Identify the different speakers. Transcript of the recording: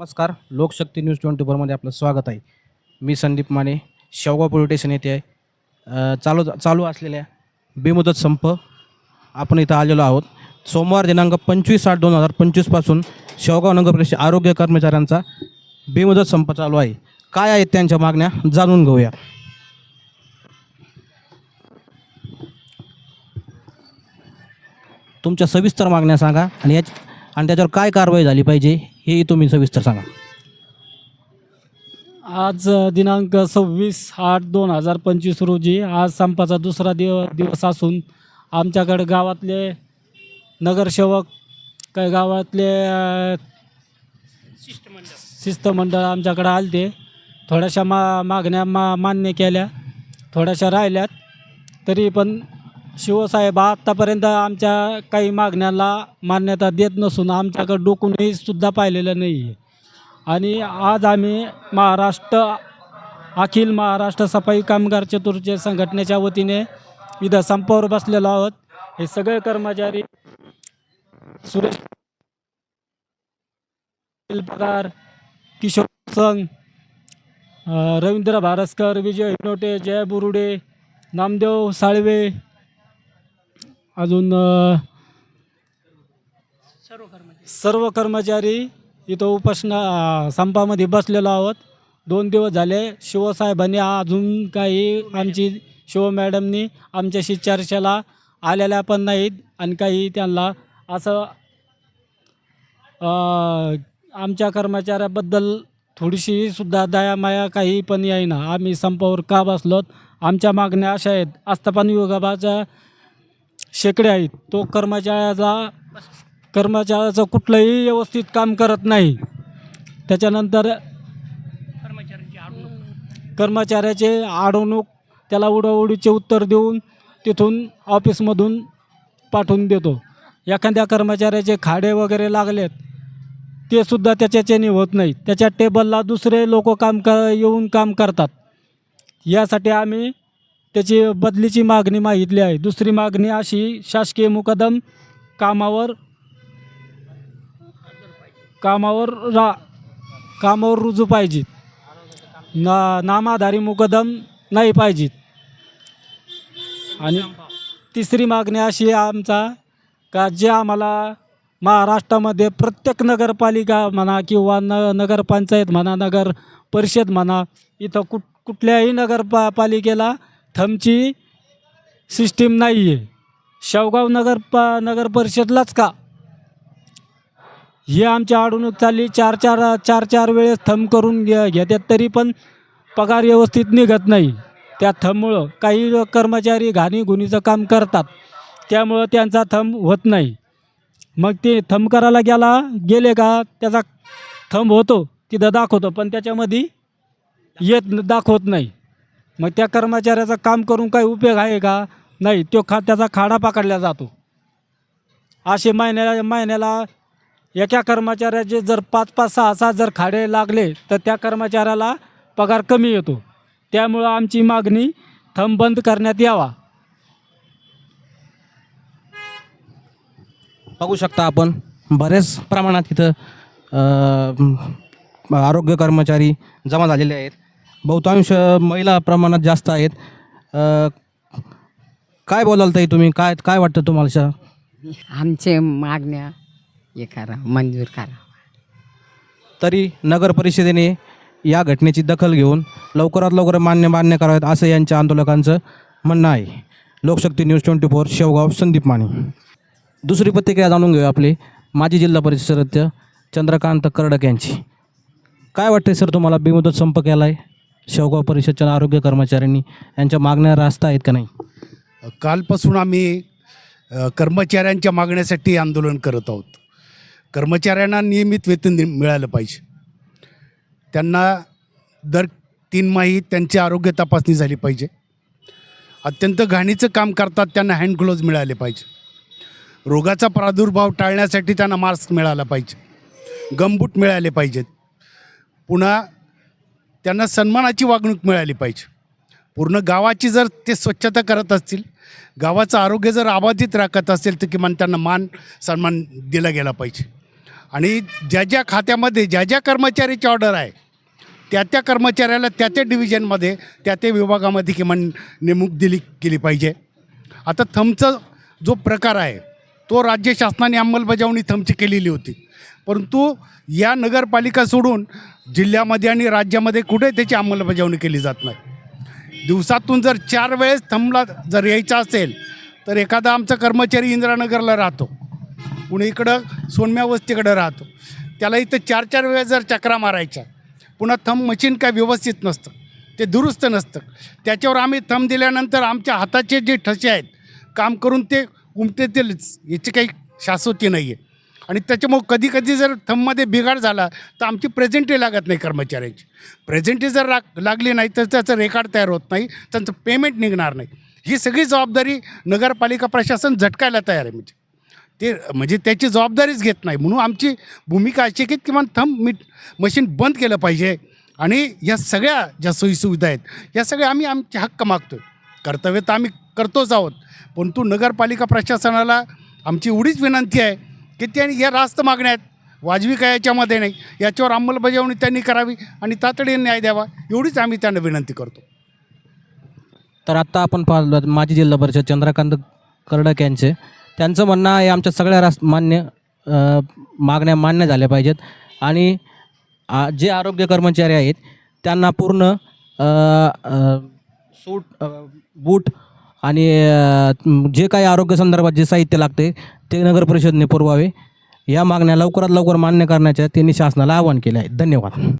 Speaker 1: नमस्कार. लोकशक्ती news twenty फोरमध्ये आपलं स्वागत आहे. मी संदीप माने शेवगाव पोलीस स्टेशन येथे आहे. चालू चालू असलेल्या बेमुदत संप आपण इथं आलेलो आहोत. सोमवार दिनांक पंचवीस आठ दोन हजार पंचवीसपासून शेवगाव नगर परिषद आरोग्य कर्मचाऱ्यांचा बेमुदत संप चालू आहे. काय आहेत त्यांच्या मागण्या जाणून घेऊया. तुमच्या सविस्तर मागण्या सांगा आणि याच आणि त्याच्यावर काय कारवाई झाली पाहिजे? हेही तुम्ही सविस्तर सांगा.
Speaker 2: आज दिनांक सव्वीस आठ दोन हजार पंचवीस रोजी आज संपाचा दुसरा दिव दिवस असून आमच्याकडे गावातले नगरसेवक काही गावातले अ, शिस्तमंडळ आमच्याकडे आलते. थोड्याशा मा मागण्या मा मान्य केल्या. थोड्याशा राहिल्यात. तरी पण शिवसाहेब आत्तापर्यंत आमच्या काही मागण्याला मान्यता देत नसून आमच्याकडं डोकूनही सुद्धा पाहिलेलं नाही आहे आणि आज आम्ही महाराष्ट्र अखिल महाराष्ट्र सफाई कामगार चतुर्चे संघटनेच्या वतीने इथं संपावर बसलेलो आहोत. हे सगळे कर्मचारी सुरेश पगार किशोर संघ रवींद्र भारस्कर विजय हिनोटे जय बुरुडे नामदेव साळवे अजून सर्व कर्मचारी इथं उपासना संपामध्ये बसलेलो आहोत. दोन दिवस झाले शिवसाहेबांनी अजून काही आमची शिव मॅडमनी आमच्याशी चर्चेला आलेल्या पण नाहीत आणि काही त्यांना असं आमच्या कर्मचाऱ्याबद्दल थोडीशी सुद्धा दयामाया काही पण येईना. आम्ही संपावर का बसलोत? आमच्या मागण्या अशा आहेत. आस्थापन विभागाच्या शेकडे आहेत. तो कर्मचाऱ्याचा कर्मचाऱ्याचं कुठलंही व्यवस्थित काम करत नाही. त्याच्यानंतर कर्मचाऱ्याचे अडवणूक त्याला उडवडीचे उत्तर देऊन तिथून ऑफिसमधून पाठवून देतो. एखाद्या कर्मचाऱ्याचे खाडे वगैरे लागलेत ते सुद्धा त्याच्याच्याने होत नाही त्याच्या टेबलला दुसरे लोक काम क येऊन काम करतात. यासाठी आम्ही त्याची बदलीची मागणी मागितली आहे. दुसरी मागणी अशी शासकीय मुकदम कामावर कामावर रा कामावर रुजू पाहिजेत. ना नामाधारी मुकदम नाही पाहिजेत. आणि तिसरी मागणी अशी आमचा का जे आम्हाला महाराष्ट्रामध्ये प्रत्येक नगरपालिका म्हणा किंवा न नगरपंचायत म्हणा नगर परिषद म्हणा इथं कुठ कुठल्याही नगरपा पालिकेला थमची सिस्टीम नाही आहे शेवगाव नगर पा नगर परिषदलाच का? ही आमची अडवणूक चालली. चार चार चार चार वेळेस थंब करून घे घेतात तरी पण पगार व्यवस्थित निघत नाही. त्या थंबमुळं काही कर्मचारी घाणीघुणीचं काम करतात. त्यामुळं त्यांचा थंब होत नाही. मग ते थंब करायला गेला गेले का? त्याचा थंब होतो तिथं दाखवतो. पण त्याच्यामध्ये येत दाखवत नाही. मग त्या कर्मचाऱ्याचं काम करून काही उपयोग आहे का? नाही तो खा त्याचा खाडा पकडला जातो. असे महिन्याला महिन्याला एका कर्मचाऱ्याचे जर पाच पाच सहा सहा जर खाडे लागले तर त्या कर्मचाऱ्याला पगार कमी येतो. त्यामुळं आमची मागणी थंबबंद करण्यात यावा.
Speaker 1: बघू शकता आपण बऱ्याच प्रमाणात इथं आरोग्य कर्मचारी जमा झालेले आहेत. बहुतांश महिला प्रमाणात जास्त आहेत. अ, काय बोलाल ताई तुम्ही? काय काय वाटतं तुम्हाला
Speaker 3: आमचे मागण्या हे करा मंजूर करा.
Speaker 1: तरी नगर परिषदेने या घटनेची दखल घेऊन लवकरात लवकर मान्य मान्य करावेत असं यांच्या आंदोलकांचं म्हणणं आहे. Lokshakti news twenty four Shevgaon Sandeep Mane. दुसरी प्रतिक्रिया जाणून घेऊया आपली. माजी जिल्हा परिषद सदस्य चंद्रकांत कर्डक यांची. काय वाटते सर तुम्हाला? बेमुदत संप केला आहे शेवगाव परिषदच्या आरोग्य कर्मचाऱ्यांनी यांच्या मागण्या रास्त आहेत का नाही?
Speaker 4: कालपासून आम्ही कर्मचाऱ्यांच्या मागण्यासाठी आंदोलन करत आहोत. कर्मचाऱ्यांना नियमित वेतन मिळालं पाहिजे. त्यांना दर तीन माही त्यांची आरोग्य तपासणी झाली पाहिजे. अत्यंत घाणीचं काम करतात त्यांना हँड ग्लोव्ज मिळाले पाहिजे. रोगाचा प्रादुर्भाव टाळण्यासाठी त्यांना मास्क मिळाला पाहिजे. गमबूट मिळाले पाहिजेत. पुन्हा त्यांना सन्मानाची वागणूक मिळाली पाहिजे. पूर्ण गावाची जर ते स्वच्छता करत असतील गावाचं आरोग्य जर अबाधित राखत असेल तर किमान त्यांना मान सन्मान दिला गेला पाहिजे. आणि ज्या ज्या खात्यामध्ये ज्या ज्या कर्मचाऱ्याची ऑर्डर आहे त्या त्या कर्मचाऱ्याला त्या त्या डिव्हिजनमध्ये त्या त्या विभागामध्ये किमान नेमणूक दिली केली पाहिजे. आता थमचा जो प्रकार आहे तो राज्य शासनाने अंमलबजावणी थमची केलेली होती. परंतु या नगरपालिका सोडून जिल्ह्यामध्ये आणि राज्यामध्ये कुठे त्याची अंमलबजावणी केली जात नाही. दिवसातून जर चार वेळेस थंबला जर यायचा असेल तर एखादा आमचा कर्मचारी इंदिरानगरला राहतो. पुणे इकडं सोनम्या वस्तीकडं राहतो. त्याला इथं चार चार वेळेस जर चक्रा मारायच्या पुन्हा थंब मशीन काय व्यवस्थित नसतं ते दुरुस्त नसतं. त्याच्यावर आम्ही थंब दिल्यानंतर आमच्या हाताचे जे ठसे आहेत काम करून ते उमटेतीलच याची काही शाश्वती नाही आहे आणि त्याच्यामुळं कधी कधी जर थंबमध्ये बिघाड झाला तर आमची प्रेझेंटी लागत नाही कर्मचाऱ्यांची. प्रेझेंटी जर लाग लागली नाही तर त्याचं रेकॉर्ड तयार होत नाही त्यांचं पेमेंट निघणार नाही. ही सगळी जबाबदारी नगरपालिका प्रशासन झटकायला तयार आहे म्हणजे. ते म्हणजे त्याची जबाबदारीच घेत नाही. म्हणून आमची भूमिका अशी की किमान थंब मीट मशीन बंद केलं पाहिजे. आणि या सगळ्या ज्या सोयीसुविधा आहेत या सगळ्या आम्ही आमचे हक्क मागतो कर्तव्य तर आम्ही करतोच आहोत. परंतु नगरपालिका प्रशासनाला आमची एवढीच विनंती आहे की त्यांनी या रास्त मागण्या आहेत. वाजवी काय याच्यामध्ये नाही. याच्यावर अंमलबजावणी त्यांनी करावी आणि तातडीने न्याय द्यावा. एवढीच आम्ही त्यांना विनंती करतो.
Speaker 1: तर आत्ता आपण पाहिलं माजी जिल्हा परिषद चंद्रकांत कर्डक यांचे. त्यांचं म्हणणं आहे आमच्या सगळ्या रास मान्य मागण्या मान्य झाल्या पाहिजेत. आणि आ, जे आरोग्य कर्मचारी आहेत त्यांना पूर्ण सूट बूट आणि जे काही आरोग्य संदर्भात जे साहित्य लागते ते नगर परिषदने पुरवावे. या मागण्या लवकरात लवकर मान्य करण्याच्या त्यांनी शासनाला आवाहन केले आहे. धन्यवाद.